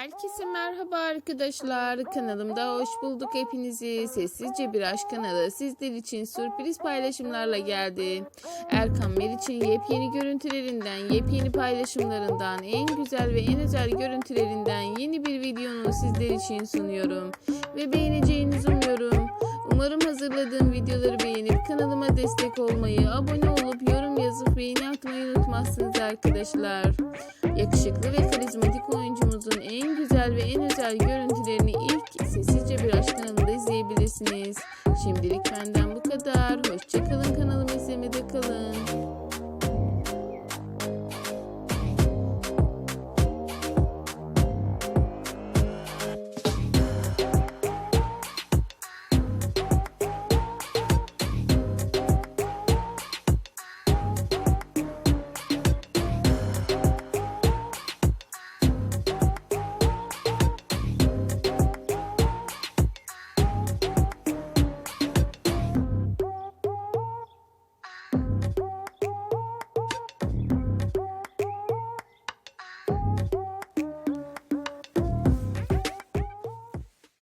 Herkese merhaba arkadaşlar. Kanalımda hoş bulduk hepinizi. Sessizce bir aşk kanalı sizler için sürpriz paylaşımlarla geldi. Erkan Meriç'in yepyeni görüntülerinden, yepyeni paylaşımlarından, en güzel ve en özel görüntülerinden yeni bir videonu sizler için sunuyorum. Ve beğeneceğinizi umuyorum. Umarım hazırladığım videoları beğenip kanalıma destek olmayı, abone olup yorum yazıp beğeni atmayı unutmazsınız arkadaşlar. Yakışıklı ve karizmatik güzel ve en özel görüntülerini ilk Sessizce Bir Aşk kanalında izleyebilirsiniz. Şimdilik benden bu kadar. Hoşçakalın kanalımı izlemede kalın.